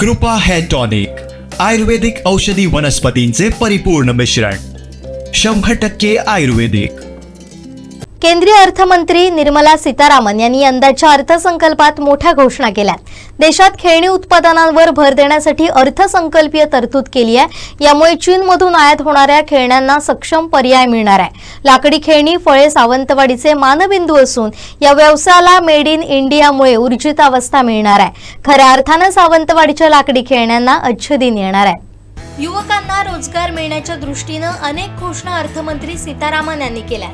कृपा hair tonic आयुर्वेदिक औषधी वनस्पतींचे परिपूर्ण मिश्रण. शंभर टक्के आयुर्वेदिक. केंद्रीय अर्थमंत्री निर्मला सीतारामन यांनी यंदाच्या अर्थसंकल्पात मोठ्या घोषणा केल्या. देशात खेळणी उत्पादनांवर भर देण्यासाठी अर्थसंकल्पीय तरतूद केली आहे. यामुळे चीनमधून आयात होणाऱ्या खेळण्यांना सक्षम पर्याय मिळणार आहे. लाकडी खेळणी फळे सावंतवाडीचे मानबिंदू असून या व्यवसायाला मेड इन इंडियामुळे ऊर्जितावस्था मिळणार आहे. खऱ्या अर्थानं सावंतवाडीच्या लाकडी खेळण्यांना अच्छे दिन येणार आहे. युवकांना रोजगार मिळण्याच्या दृष्टीनं अनेक घोषणा अर्थमंत्री सीतारामन यांनी केल्या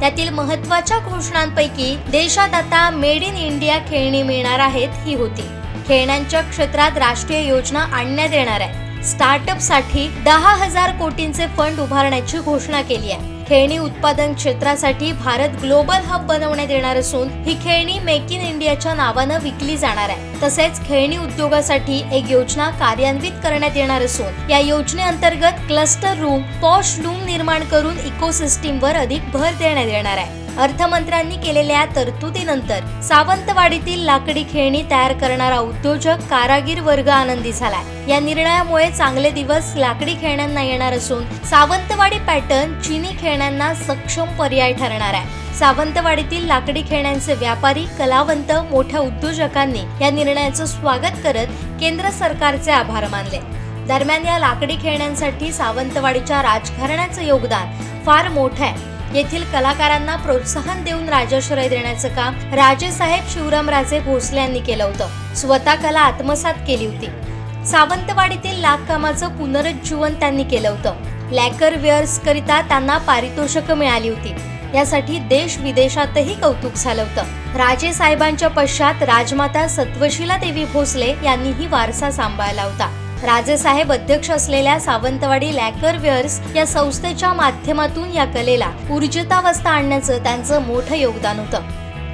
त्यातील महत्त्वाच्या घोषणांपैकी देशात आता मेड इन इंडिया खेळणी मिळणार आहेत ही होती. खेळण्यांच्या क्षेत्रात राष्ट्रीय योजना आणण्यात येणार आहे. स्टार्टअपसाठी दहा हजार कोटींचे फंड उभारण्याची घोषणा केली आहे. खेळणी उत्पादन क्षेत्रासाठी भारत ग्लोबल हब बनवण्यात येणार असून ही खेळणी मेक इन इंडियाच्या नावानं विकली जाणार आहे. तसेच खेळणी उद्योगासाठी एक योजना कार्यान्वित करण्यात येणार असून या योजनेअंतर्गत क्लस्टर रूम पॉश रूम निर्माण करून इकोसिस्टीमवर अधिक भर देण्यात येणार आहे. अर्थमंत्र्यांनी केलेल्या तरतुदीनंतर सावंतवाडीतील लाकडी खेळणी तयार करणारा उद्योजक कारागीर वर्ग आनंदी झालाय. या निर्णयामुळे चांगले दिवस लाकडी खेळण्यांना येणार असून सावंतवाडी पॅटर्न चिनी खेळण्यांना सक्षम पर्याय ठरणार आहे. सावंतवाडीतील लाकडी खेळण्यांचे व्यापारी कलावंत मोठ्या उद्योजकांनी या निर्णयाचं स्वागत करत केंद्र सरकारचे आभार मानले. दरम्यान या लाकडी खेळण्यांसाठी सावंतवाडीच्या राजघराण्याचं योगदान फार मोठं आहे. येथील कलाकारांना प्रोत्साहन देऊन राजाश्रय देण्याचं काम राजेसाहेब शिवरामराजे भोसले यांनी केलं होतं. स्वतः कला आत्मसात केली होती. सावंतवाडीतील लाखकामाचं पुनरुज्जीवन त्यांनी केलं होतं. लॅकर वेअर्स करिता त्यांना पारितोषिक मिळाली होती. यासाठी देश विदेशातही कौतुक झालं होतं. राजे साहेबांच्या पश्चात राजमाता सत्वशिला देवी भोसले यांनीही वारसा सांभाळला होता. राजेसाहेब अध्यक्ष असलेल्या सावंतवाडी लॅकर वेअर्स या संस्थेच्या माध्यमातून या कलेला ऊर्जितावस्था आणण्याचं त्यांचं मोठं योगदान होतं.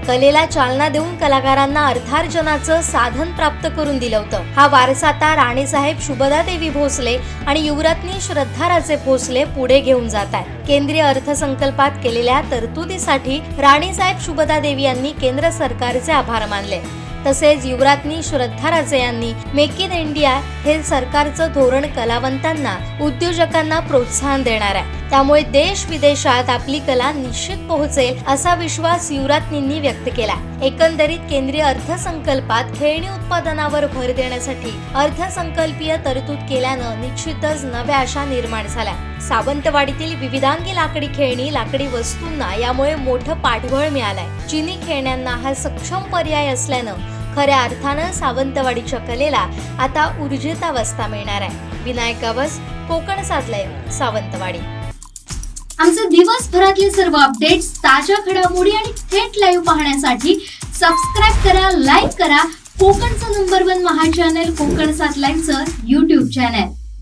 कलेला चालना देऊन कलाकारांना अर्थार्जनाचं साधन प्राप्त करून दिलं होतं. हा वारसा आता राणीसाहेब शुभदा देवी भोसले आणि युवरत्नी श्रद्धाराजे भोसले पुढे घेऊन जात आहेत. केंद्रीय अर्थसंकल्पात केलेल्या तरतुदीसाठी राणीसाहेब शुभदा देवी यांनी केंद्र सरकारचे आभार मानले. तसेच युवराज्ञी श्रद्धा राजे यांनी मेक इन इंडिया हे सरकारचं धोरण कलावंतांना उद्योजकांना प्रोत्साहन देणार आहे. त्यामुळे देश विदेशात आपली कला निश्चित पोहोचेल असा विश्वास युवराज्ञींनी व्यक्त केला एकंदरीत केंद्रीय अर्थसंकल्पात खेळणी उत्पादनावर भर देण्यासाठी अर्थसंकल्पीय तरतूद केल्यानं निश्चितच नव्या आशा निर्माण झाल्या. सावंतवाडीतील विविधांगी लाकडी खेळणी लाकडी वस्तूंना यामुळे मोठं पाठबळ मिळालंय. चिनी खेळण्यांना हा सक्षम पर्याय असल्यानं खऱ्या अर्थानं सावंतवाडीच्या कलेला आता ऊर्जितावस्था मिळणार आहे. विनायक गावस कोकण साधलंय सावंतवाडी. आमचे दिवसभरातले सर्व अपडेट्स ताज्या घडामोडी आणि थेट लाईव्ह पाहण्यासाठी सबस्क्राईब करा लाईक करा. कोकणचं नंबर वन महा चॅनल कोकण सात लाईव्हचं युट्यूब चॅनल